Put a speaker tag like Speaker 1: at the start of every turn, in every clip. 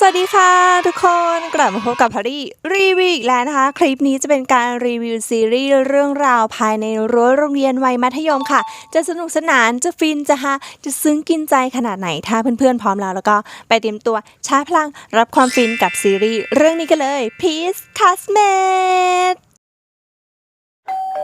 Speaker 1: สวัสดีค่ะทุกคนกลับมาพบกับพารี่รีวิวอีกแล้วนะคะ คลิปนี้จะเป็นการรีวิวซีรีส์เรื่องราวภายในรั้วโรงเรียนวัยมัธยมค่ะ จะสนุกสนานจะฟินจะฮาจะซึ้งกินใจขนาดไหน ถ้าเพื่อนๆพร้อมแล้วแล้วก็ไปเตรียมตัวชาร์จพลังรับความฟินกับซีรีส์เรื่องนี้กันเลย Peace Castmate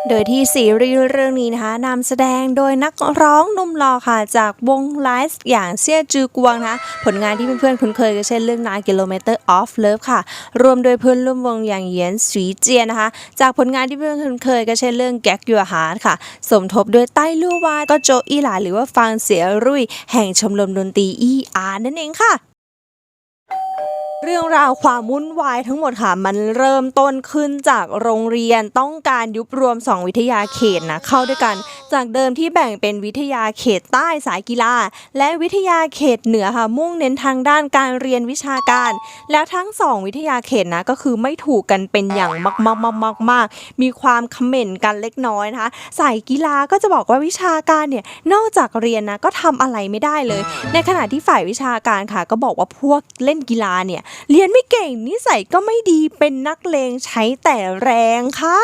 Speaker 1: โดยที่ซีรีส์เรื่องนี้นะคะนำแสดงโดยนักร้องนุ่มหล่อค่ะ จากวงไลฟ์อย่างเซี่ยจือกวงนะคะผลงานที่เพื่อนๆคุ้นเคยก็เช่นเรื่องนากิโลเมตร of Love ค่ะ รวมโดยเพื่อนร่วมวงอย่างเหยียนสีเจียนะคะ จากผลงานที่เพื่อนๆคุ้นเคยก็เช่นเรื่องแก๊กยัวฮาร์ดค่ะ สมทบด้วยใต้ลู่วาก็โจอีหลาหรือว่าฟางเสียรุ่ยแห่งชมรมดนตรีอีอาร์นั่นเองค่ะ เรื่องราวความวุ่นวายทั้งหมดค่ะ มันเริ่มต้นขึ้นจากโรงเรียนต้องการยุบรวม 2 วิทยาเขตนะเข้าด้วยกันจากเดิมที่แบ่งเป็นวิทยาเขตใต้สายกีฬา และวิทยาเขตเหนือค่ะมุ่งเน้นทางด้านการเรียนวิชาการ แล้วทั้ง 2 วิทยาเขตนะก็คือไม่ถูกกันเป็นอย่างมากมากมากมากมากมีความคอมเมนต์กันเล็กน้อยนะคะสายกีฬาก็จะบอกว่าวิชาการเนี่ยนอกจากเรียนนะก็ทำอะไรไม่ได้เลย ในขณะที่ฝ่ายวิชาการค่ะ ก็บอกว่าพวกเล่นกีฬาเนี่ยเรียนไม่เก่งนิสัยก็ไม่ดีเป็นนักเลงใช้แต่แรงค่ะ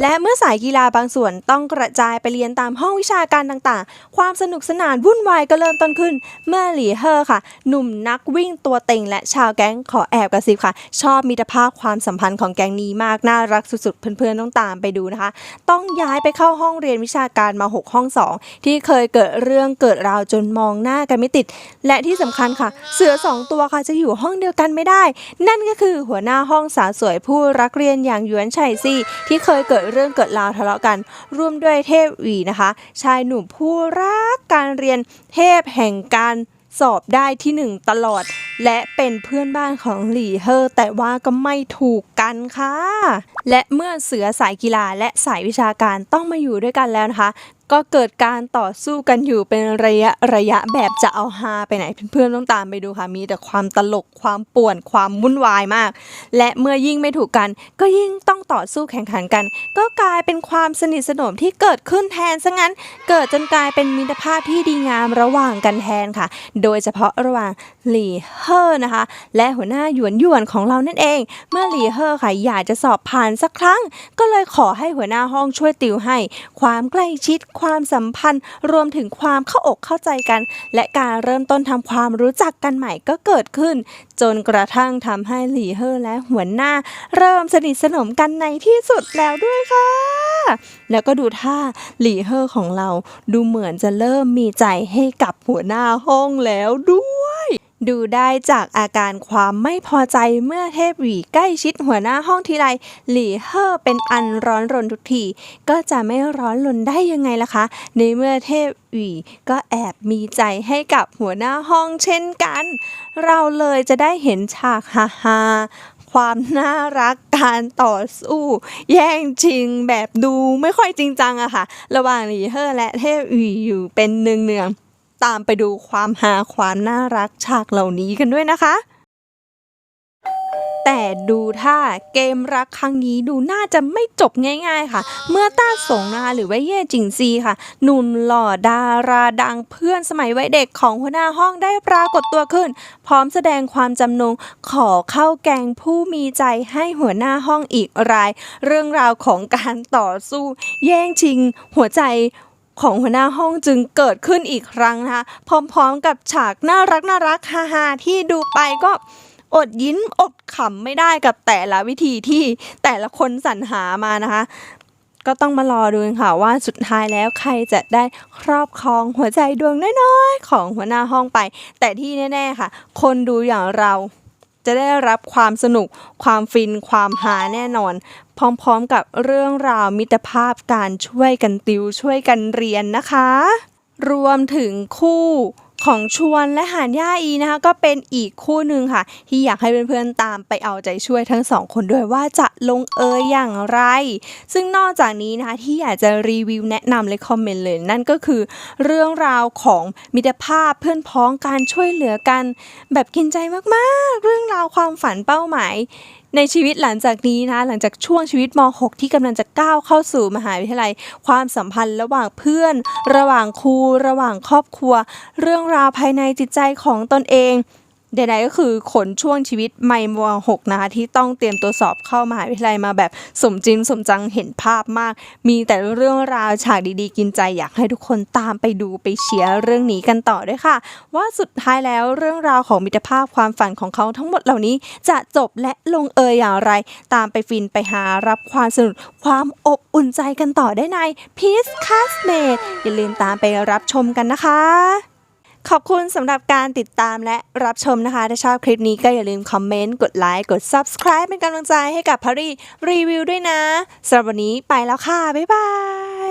Speaker 1: และเมื่อสายกีฬาบางส่วนต้องกระจายไปเรียนตามห้องวิชาการต่างๆ ความสนุกสนานวุ่นวายก็เริ่มต้นขึ้น เมื่อหลีเฮอร์ค่ะ หนุ่มนักวิ่งตัวเต็งและชาวแก๊งขอแอบกระซิบค่ะ ชอบมิตรภาพความสัมพันธ์ของแก๊งนี้มาก น่ารักสุดๆ เพื่อนๆ ต้องตามไปดูนะคะ ต้องย้ายไปเข้าห้องเรียนวิชาการมา 6 ห้อง 2 ที่เคยเกิดเรื่องเกิดราวจนมองหน้ากันไม่ติด และที่สำคัญค่ะ เสือสองตัวค่ะจะอยู่ห้องเดียวกันไม่ได้ นั่นก็คือหัวหน้าห้องสาวสวยผู้รักเรียนอย่างหยวนไฉซี่ที่เคยเกิดเรื่องเกิดราวทะเลาะกัน ร่วมด้วยเทพวีนะคะ ชายหนุ่มผู้รักการเรียนเทพแห่งการสอบได้ที่หนึ่งตลอด และเป็นเพื่อนบ้านของหลี่เฮอแต่ว่าก็ไม่ถูกกันค่ะ และเมื่อเสือสายกีฬาและสายวิชาการต้องมาอยู่ด้วยกันแล้วนะคะก็เกิดการต่อสู้กันอยู่เป็นระยะระยะแบบจะเอาฮาไปไหนเพื่อนๆต้องตามไปดูค่ะมีแต่ความตลกความป่วนความวุ่นวายมาก และเมื่อยิ่งไม่ถูกกัน ก็ยิ่งต้องต่อสู้แข่งขันกัน ก็กลายเป็นความสนิทสนมที่เกิดขึ้นแทนซะงั้น เกิดจนกลายเป็นมิตรภาพที่ดีงามระหว่างกันแทนค่ะ โดยเฉพาะระหว่างหลี่เฮอร์นะคะ และหัวหน้าหยวนหยวนของเรานั่นเอง เมื่อหลี่เฮอร์ค่ะอยากจะสอบผ่านสักครั้ง ก็เลยขอให้หัวหน้าห้องช่วยติวให้ ความใกล้ชิดความสัมพันธ์ รวมถึงความเข้าอกเข้าใจกัน และการเริ่มต้นทำความรู้จักกันใหม่ก็เกิดขึ้น จนกระทั่งทำให้หลีเฮอร์และหัวหน้า เริ่มสนิทสนมกันในที่สุดแล้วด้วยค่ะ แล้วก็ดูท่าหลีเฮอร์ของเราดูเหมือนจะเริ่มมีใจให้กับหัวหน้าห้องแล้วด้วย ดูได้จากอาการความไม่พอใจเมื่อเทพหวีใกล้ชิดหัวหน้าห้องทีไรหลีเฮอร์เป็นอันร้อนรนทุกที ก็จะไม่ร้อนรนได้ยังไงล่ะคะ ในเมื่อเทพหวีก็แอบมีใจให้กับหัวหน้าห้องเช่นกัน เราเลยจะได้เห็นฉากฮาฮาๆ ความน่ารักการต่อสู้ แย่งชิงแบบดูไม่ค่อยจริงจังอะค่ะ ระหว่างหลีเฮอร์และเทพหวีอยู่เป็นเนืองๆตามไปดูความฮาความน่ารักฉากเหล่านี้กันด้วยนะคะ แต่ดูท่าเกมรักครั้งนี้ดูน่าจะไม่จบง่ายๆค่ะ เมื่อต้าสงนะคะหรือว่าเย่จิงซีค่ะ หนุ่มหล่อดาราดังเพื่อนสมัยวัยเด็กของหัวหน้าห้องได้ปรากฏตัวขึ้น พร้อมแสดงความจำนงขอเข้าแกงผู้มีใจให้หัวหน้าห้องอีกราย เรื่องราวของการต่อสู้ แย่งชิง หัวใจของหัวหน้าห้องจึงเกิดขึ้นอีกครั้งนะคะพร้อมๆกับฉากน่ารักน่ารักฮาๆที่ดูไปก็ อดยิ้มอดขำไม่ได้กับแต่ละวิธีที่แต่ละคนสรรหามานะคะ ก็ต้องมารอดูค่ะว่าสุดท้ายแล้วใครจะได้ครอบครองหัวใจดวงน้อยๆ ของหัวหน้าห้องไป แต่ที่แน่ๆค่ะ คนดูอย่างเราจะได้รับความสนุก ความฟิน ความฮาแน่นอน พร้อมๆกับเรื่องราวมิตรภาพการช่วยกันติวช่วยกันเรียนนะคะ รวมถึงคู่ ของชวนและหานย่าอีนะคะก็เป็นอีกคู่หนึ่งค่ะ ที่อยากให้เพื่อนๆตามไปเอาใจช่วยทั้งสองคนด้วยว่าจะลงเอยอย่างไร ซึ่งนอกจากนี้นะคะที่อยากจะรีวิวแนะนำเลยคอมเมนต์เลย นั่นก็คือเรื่องราวของมิตรภาพเพื่อนพ้องการช่วยเหลือกัน แบบกินใจมากๆ เรื่องราวความฝันเป้าหมาย ในชีวิตหลังจากนี้นะหลังจากช่วงชีวิตม .6 ที่กำลังจะก้าวเข้าสู่มหาวิทยาลัย ความสัมพันธ์ระหว่างเพื่อน ระหว่างครู ระหว่างครอบครัว เรื่องราวภายในจิตใจของตนเอง ใดๆก็คือขนช่วงชีวิตไม่มหกนะคะที่ต้องเตรียมตัวสอบเข้ามหาวิทยาลัยมาแบบสมจริงสมจังเห็นภาพมาก มีแต่เรื่องราวฉากดีๆ กินใจอยากให้ทุกคนตามไปดูไปเชียร์เรื่องนี้กันต่อด้วยค่ะ ว่าสุดท้ายแล้วเรื่องราวของมิตรภาพความฝันของเขาทั้งหมดเหล่านี้ จะจบและลงเอยอย่างไร ตามไปฟินไปหารับความสนุกความอบอุ่นใจกันต่อได้ใน Peace Castmate อย่าลืมตามไปรับชมกันนะคะ ขอบคุณสำหรับการติดตามและรับชมนะคะ ถ้าชอบคลิปนี้ก็อย่าลืมคอมเมนต์ กดไลค์ กด Subscribe เป็นกำลังใจให้กับพารีรีวิวด้วยนะสำหรับวันนี้ไปแล้วค่ะ บ๊ายบาย